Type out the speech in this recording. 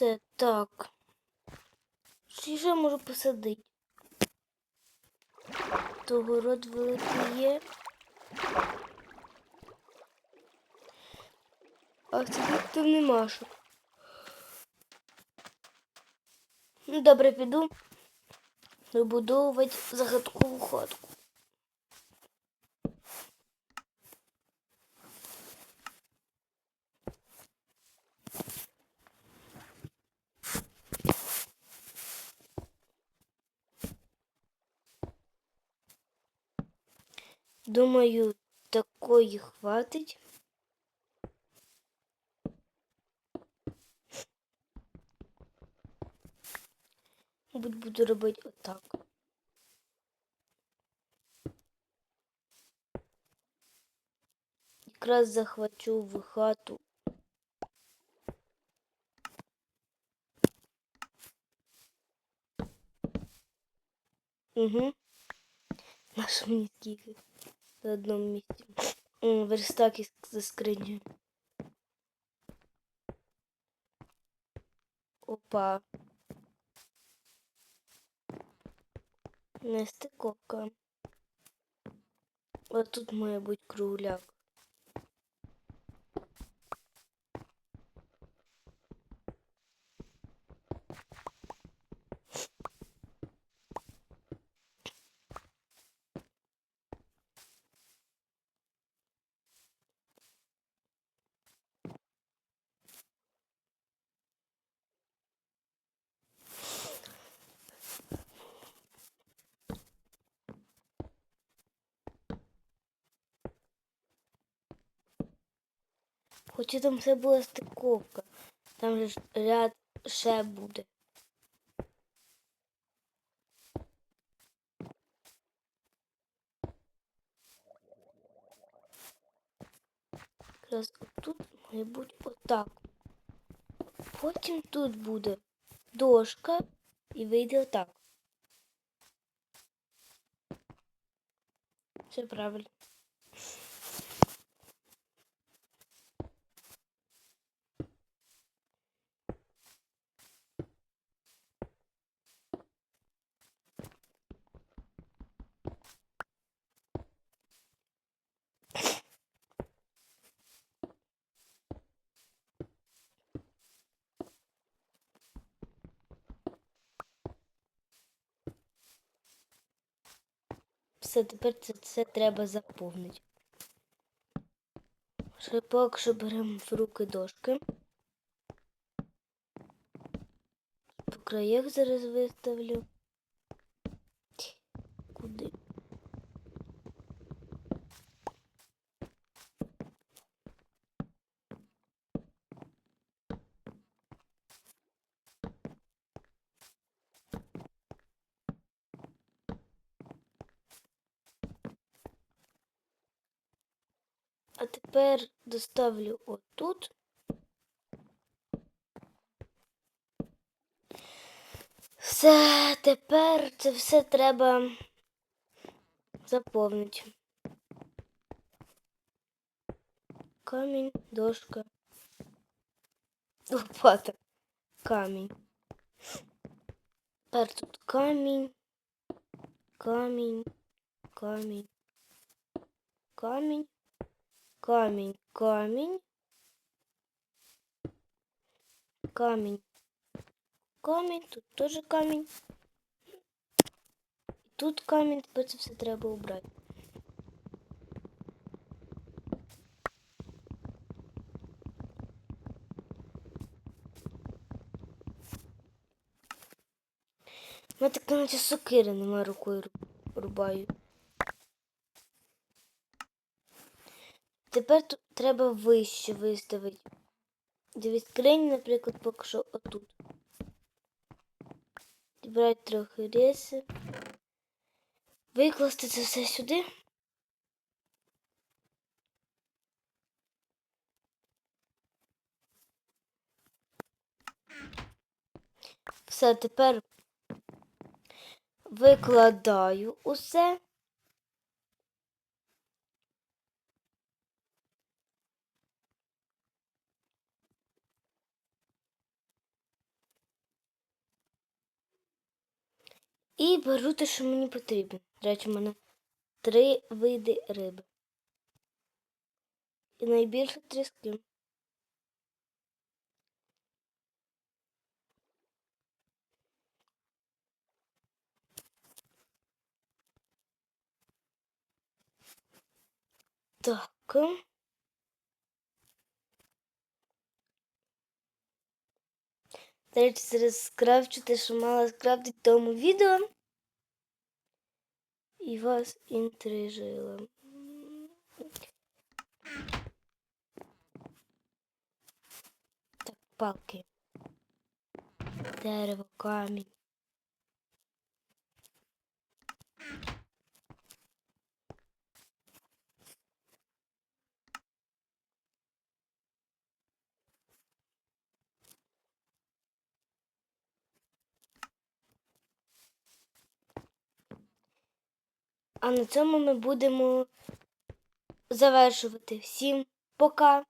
Все так. Я ще можу посадити? То город великий є. А сидіти там нема що. Ну, добре, піду вибудовувати загадкову хатку. Думаю, такої хватить. Мабуть, буду робити отак. Якраз захвачу в хату. Угу. На що мені скільки? На одном месте. Верстак за скринью. Опа. Нестиковка. Вот тут має бути кругляк. Хоча там все була стиковка. Там же ряд ще буде. Якраз отут має бути отак. Потім тут буде дошка і вийде отак. Все правильно. Все, тепер це все треба заповнити. Шипок, що беремо в руки дошки. По краях зараз виставлю. А тепер доставлю отут. Все, тепер це все треба заповнити. Камінь, дошка. Лопата. Камінь. Тепер тут камінь, камінь, камінь, камінь. Камінь, камінь. Камінь. Камінь, тут теж камінь. І тут камінь, тепер це все треба убрати. Мене таке наче сокири нема рукою ру- рубаю. Тепер тут треба вище виставити. Дивись, скрині, наприклад, поки що отут. Брати трохи риси. Викласти це все сюди. Все, тепер викладаю усе. І беру те, що мені потрібно. До речі, у мене три види риби. І найбільше тріски. Так. До речі, зараз скрафчу те, що мала скрафтити в тому відео. І вас інтрижила. Так, палки. Дерево, камінь. А на цьому ми будемо завершувати. Всім пока!